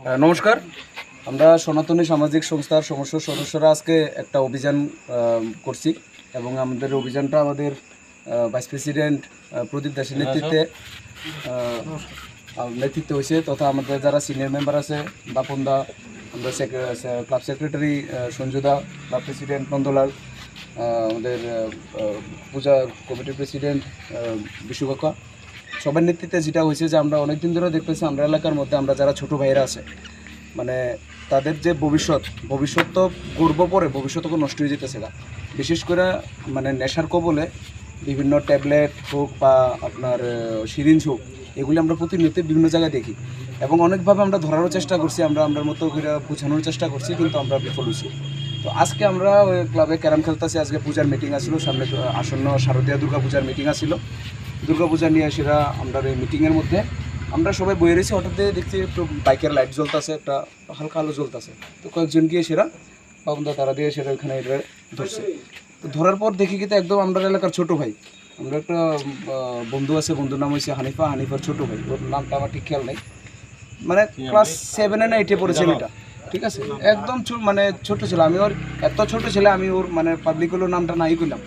নমস্কার। আমরা সনাতনী সামাজিক সংস্থার সমস্ত সদস্যরা আজকে একটা অভিযান করছি এবং আমাদের অভিযানটা আমাদের ভাইস প্রেসিডেন্ট প্রদীপ দাসের নেতৃত্বে আহ, আহ, নেতৃত্বে হয়েছে তথা আমাদের যারা সিনিয়র মেম্বার আছে বাপন দা আমরা ক্লাব সেক্রেটারি সঞ্জুদা ক্লাব প্রেসিডেন্ট নন্দলাল আমাদের পূজা কমিটির প্রেসিডেন্ট আহ, বিশু কাকা সবার নেতৃত্বে যেটা হয়েছে যে আমরা অনেকদিন ধরে দেখতেছি, আমরা এলাকার মধ্যে আমরা যারা ছোট ভাইরা আছে মানে তাদের যে ভবিষ্যৎ ভবিষ্যৎ তো গর্ব পরে, ভবিষ্যৎ তো নষ্ট হয়ে যেতেছে না বিশেষ করে মানে নেশার কবলে বিভিন্ন ট্যাবলেট হোক বা আপনার সিরিঞ্জ হোক, এগুলি আমরা প্রতিনিয়ত বিভিন্ন জায়গায় দেখি। এবং অনেকভাবে আমরা ধরারও চেষ্টা করছি, আমরা আমরা মতো করে বোঝানোর চেষ্টা করছি, কিন্তু আমরা বিফল হয়েছি। তো আজকে আমরা ক্লাবে ক্যারাম খেলতেছি, আজকে পূজার মিটিং আসলো সামনে আসন্ন শারদীয় দুর্গা পূজার মিটিং আসলো দুর্গাপূজা নিয়ে সেরা আমরা এই মিটিংয়ের মধ্যে। আমরা সবাই বয়ে রয়েছি হঠাৎ দিয়ে দেখছি একটু বাইকের লাইট জ্বলতেছে একটা হালকা আলো জ্বলতেছে। তো কয়েকজন গিয়ে সেরা বাবুদা তারা দিয়ে সেটা ওইখানে এটা ধরছে। তো ধরার পর দেখি কিন্তু একদম আমরা এলাকার ছোট ভাই। আমরা একটা বন্ধু আছে বন্ধুর নাম হয়েছে হানিফা। হানিফার ছোট ভাই ওর নামটা আমার ঠিক খেয়াল নেই। মানে ক্লাস সেভেনে না এইটে পড়েছে এটা ঠিক আছে? একদম মানে ছোট ছিল। আমি ওর এত ছোট ছেলে আমি ওর মানে পাবলিক হলো নামটা নাই করলাম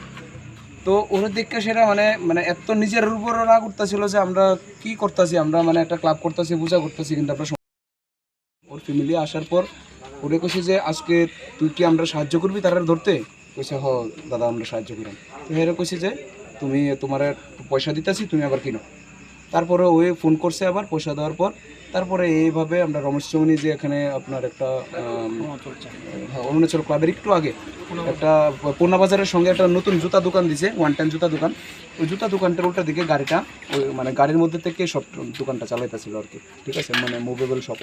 তো ওর দিককে সেটা মানে মানে এত নিজের উপর রাগ উঠতেছিল যে আমরা কি করতেছি, আমরা মানে একটা ক্লাব করতেছি, পূজা করতেছি, কিন্তু আমরা ওর ফ্যামিলি আসার পর ওরে কইছে যে, আজকে তুই কি আমরা সাহায্য করবি তারা ধরতে? কইছে, হ, দাদা, আমরা সাহায্য করাম তো হেরে কইছে যে, তুমি তোমার পয়সা দিতেছি, তুমি আবার কিনো। তারপরে ওই ফোন করছে আবার পয়সা দেওয়ার পর। তারপরে এইভাবে আমরা রমেশ চৌনি যে এখানে আপনার একটা হ্যাঁ, অরুণাচল ক্লাবের একটু আগে একটা পূর্ণা বাজারের সঙ্গে একটা নতুন জুতা দোকান দিছে ওয়ান টাইম জুতা দোকান। ওই জুতা দোকানটার উল্টা দিকে গাড়িটা ওই মানে গাড়ির মধ্যে থেকে সব দোকানটা চালাইতেছিল আর কি ঠিক আছে? মানে মুভেবল শপ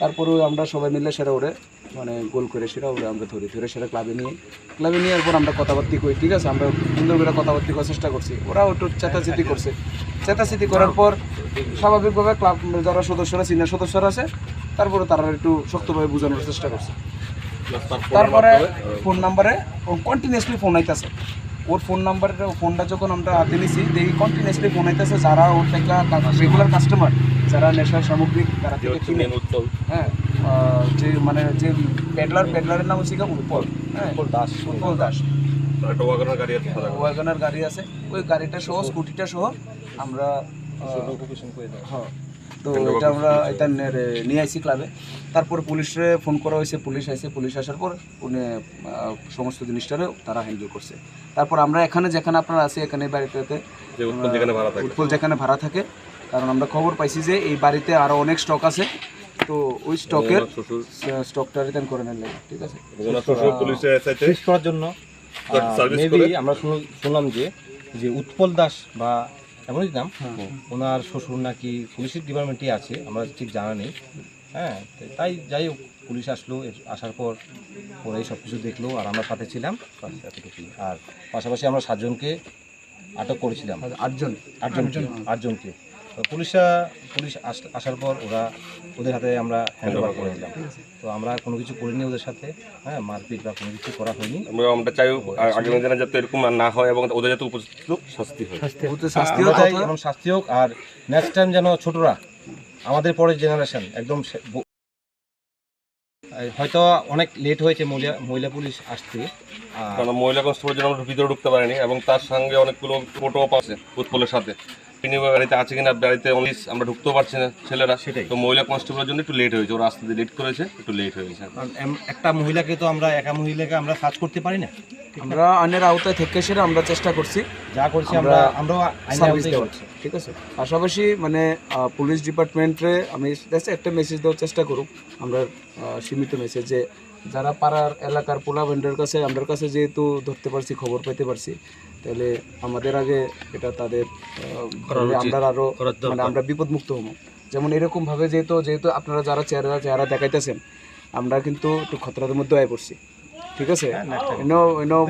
তারপরে আমরা সবাই মিলে সেটা ওরে মানে গোল করে সেটা ওরে আমরা ধরি ধরে সেটা ক্লাবে নিয়ে। ক্লাবে নিয়ে এরপর আমরা কথাবার্তি করি ঠিক আছে? আমরা সুন্দর করে কথাবার্তি করার চেষ্টা করছি। ওরা একটু চেতাচেতি করছে। চেতাচেতি করার পর স্বাভাবিকভাবে ক্লাব যারা সদস্যরা সিনিয়র সদস্যরা আছে তারপরে তারা একটু শক্তভাবে বোঝানোর চেষ্টা করছে। তারপরে ফোন নাম্বারে কন্টিনিউসলি ফোন আইতেছে। ওর ফোন নাম্বারে ফোনটা যখন আমরা হাতে নিছি দেখি কন্টিনিউসলি ফোন আইতেছে যারা ওর থেকে রেগুলার কাস্টমার যারা নেশার সামগ্রী তারা থেকে কিনে। হ্যাঁ যে মানে যে পেডলার পেডলারের নাম হচ্ছে উৎপল। হ্যাঁ উৎপল দাস। উৎপল দাস। ওয়াগনার গাড়ি আছে ওই গাড়িটা সহ স্কুটিটা সহ আমরা হ্যাঁ তো এটা আমরা এটা নিয়ে আসি ক্লাবে তারপরে পুলিশে ফোন করা হয়েছে পুলিশ আসে পুলিশ আসার পর উনি সমস্ত জিনিসটারে তারা হ্যান্ডেল করছে। তারপর আমরা এখানে যেখানে আপনারা আছি এখানে বাড়িটাতে উৎপল যেখানে ভাড়া থাকে। কারণ আমরা খবর পাইছি যে এই বাড়িতে আরও অনেক স্টক আছে। তো ওই স্টকের স্টকটা রিটার্ন করে নেন ঠিক আছে? শেষ করার জন্য আমরা শুন- শুনলাম যে যে উৎপল দাস বা এমনই নাম। ওনার শ্বশুর নাকি পুলিশের ডিপার্টমেন্টে আছে আমরা ঠিক জানা নেই। হ্যাঁ তাই যাই হোক পুলিশ আসলো আসার পর ওরা এই সব কিছু দেখল আর আমরা সাথে ছিলাম। আর পাশাপাশি আমরা সাতজনকে আটক করেছিলাম। আটজন? আটজন। আটজনকে। পুলিশরা পুলিশ আস- আসার পর ওরা ওদের হাতে আমরা হ্যান্ড ওভার করে দিলাম। তো আমরা কোনো কিছু করিনি ওদের সাথে হ্যাঁ মারপিট বা কোনো কিছু করা হয়নি। আমরা চাই আগামী দিনে যাতে এরকম আর না হয় এবং ওদের যাতে উপযুক্ত শাস্তি হয়। ওতে শাস্তিও আমরা চাই এবং শাস্তি হোক আর নেক্সট টাইম যেন ছোটরা আমাদের পরের জেনারেশন একদম সে- হয়তো অনেক লেট হয়েছে মহিলা মহিলা পুলিশ আসতে আর কারণ মহিলা কনস্টেবলের যেন ভিতরে ঢুকতে পারেনি এবং তার সঙ্গে অনেকগুলো ফটো আছে উৎপলের সাথে। বাড়িতে আছে কিনা বাড়িতে অনেক আমরা ঢুকতেও পারছি না ছেলেরা। সেটাই। তো মহিলা কনস্টেবলের জন্য একটু লেট হয়েছে ওরা আসতে লেট করেছে একটু লেট হয়েছে একটা মহিলাকে তো আমরা একা মহিলাকে আমরা সার্চ করতে পারি না। আমরা আইনের আওতায় থেকে সেটা আমরা চেষ্টা করছি। যা করছি আমরা আমরা আমরাও আইনের সার্ভিস আওতায় করছি। ঠিক আছে? পাশাপাশি মানে পুলিশ ডিপার্টমেন্টে আমি একটা মেসেজ দেওয়ার চেষ্টা করুক। আমরা সীমিত মেসেজ যে যারা পাড়ার এলাকার পোলা ভেন্ডার কাছে আমাদের কাছে যেহেতু ধরতে পারছি খবর পেতে পারছি তাহলে আমাদের আগে এটা তাদের আহ, আমরা আরও মানে আমরা বিপদমুক্ত হব। যেমন এরকম ভাবে যেহেতু যেহেতু আপনারা যারা চেহারা চেহারা দেখাইতেছেন আমরা কিন্তু একটু খতরার মধ্যে আয় পড়ছি। ঠিক আছে? এনো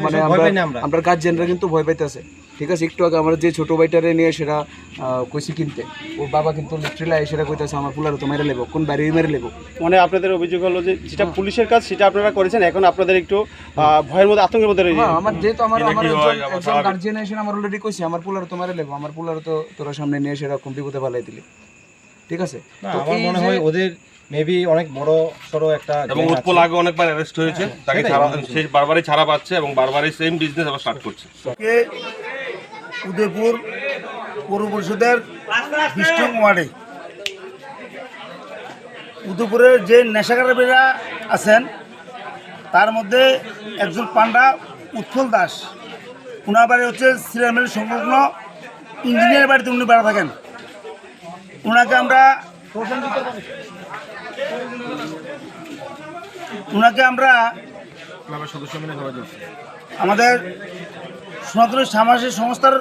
মানে আমরা। আমরা। গার্জেনরা কিন্তু ভয় পাইতেছে। ঠিক আছে একটু আগে আমার যে ছোট ভাইটারে নিয়ে সেটা আহ, কইছি কিনতে ওর বাবা কিন্তু লিটারেলি সেটা কইতেছে আমার পুলার তো মেরে লেবো কোন বাড়ি মেরে লেবো? মানে আপনাদের অভিযোগ হলো যে যেটা পুলিশের কাজ সেটা আপনারা করেছেন এখন আপনাদের একটু আহ, ভয়ের মধ্যে আতঙ্কের মধ্যে রয়েছে হ্যাঁ আমার যেহেতু আমার আমার একজন- হয়। গার্জিয়ান এসে আমার অলরেডি কইছে আমার পুলার তো মেরে লেবো আমার পুলার তো তোরা সামনে নিয়ে সেরকম বিপদে পালাই দিলি। ঠিক আছে? আমার মনে হয় ওদের মেবি অনেক বড় সড়ো একটা এবং উৎপল আগে অনেকবার অ্যারেস্ট হয়েছে তাকে ছাড়া সে বারবারই ছাড়া পাচ্ছে এবং বারবারই সেম বিজনেস আবার স্টার্ট করছে। উদয়পুর পৌর পরিষদের বিষ্টং ওয়ার্ডে। উদয়পুরের যে নেশাকারীরা আছেন তার মধ্যে একজন পান্ডা উৎফল দাস। ওনার বাড়ি হচ্ছে সিরামের সংলগ্ন ইঞ্জিনিয়ার বাড়িতে উনি বেড়া থাকেন। ওনাকে আমরা ওনাকে আমরা আমাদের সনাতনী সামাজিক সংস্থার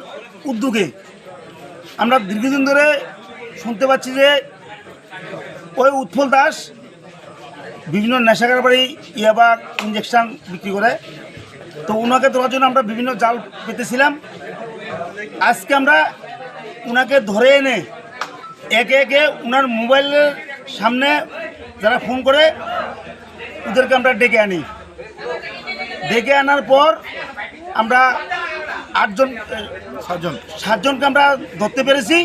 উদ্যোগে আমরা দীর্ঘদিন ধরে শুনতে পাচ্ছি যে ওই উৎফল দাস বিভিন্ন নেশাগার বাড়ি ইয়াবা ইঞ্জেকশান বিক্রি করে। তো ওনাকে ধরার জন্য আমরা বিভিন্ন জাল পেতেছিলাম। আজকে আমরা ওনাকে ধরে এনে একে একে ওনার মোবাইলের সামনে যারা ফোন করে, ওদেরকে আমরা ডেকে আনি। ডেকে আনার পর আমরা আটজন, সাতজন। সাতজনকে আমরা ধরতে পেরেছি।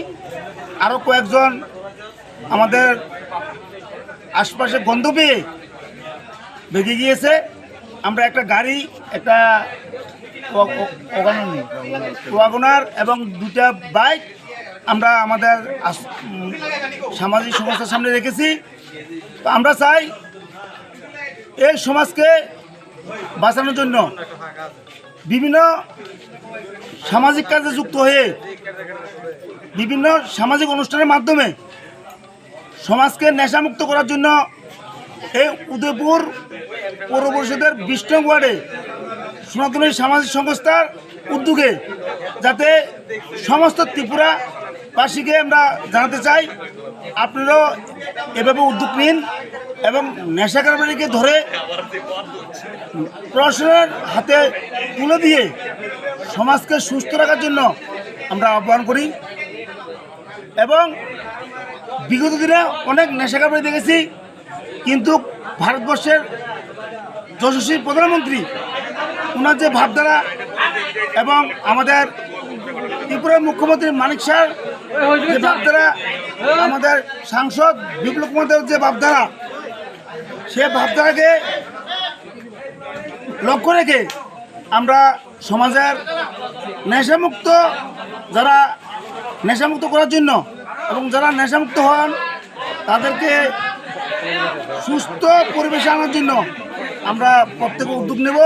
আরও কয়েকজন আমাদের আশপাশে গন্ধ পেয়ে বেরিয়ে গিয়েছে। আমরা একটা গাড়ি, একটা ওয়াগনার এবং দুটা বাইক আমরা আমাদের সামাজিক সংস্থার সামনে রেখেছি। তো আমরা চাই এই সমাজকে বাঁচানোর জন্য বিভিন্ন সামাজিক কাজে যুক্ত হয়ে বিভিন্ন সামাজিক অনুষ্ঠানের মাধ্যমে সমাজকে নেশামুক্ত করার জন্য এই উদয়পুর পৌর পরিষদের বিষ্ণু ওয়ার্ডে সনাতনী সামাজিক সংস্থার উদ্যোগে যাতে সমস্ত ত্রিপুরা বাসীকে আমরা জানাতে চাই, আপনারাও এভাবে উদ্যোগ নিন এবং নেশা কারবারিকে ধরে প্রশাসনের হাতে তুলে দিয়ে সমাজকে সুস্থ রাখার জন্য আমরা আহ্বান করি। এবং বিগত দিনে অনেক নেশা কারবারি দেখেছি, কিন্তু ভারতবর্ষের যশস্বী প্রধানমন্ত্রী ওনার যে ভাবধারা এবং আমাদের ত্রিপুরার মুখ্যমন্ত্রী মানিক শাহ যে আমাদের সাংসদ বিপ্লব কুমার দেব যে ভাবধারা, সে ভাবধারাকে লক্ষ্য রেখে আমরা সমাজের নেশামুক্ত, যারা নেশামুক্ত করার জন্য এবং যারা নেশামুক্ত হন, তাদেরকে সুস্থ পরিবেশে আনার জন্য আমরা প্রত্যেকে উদ্যোগ নেব।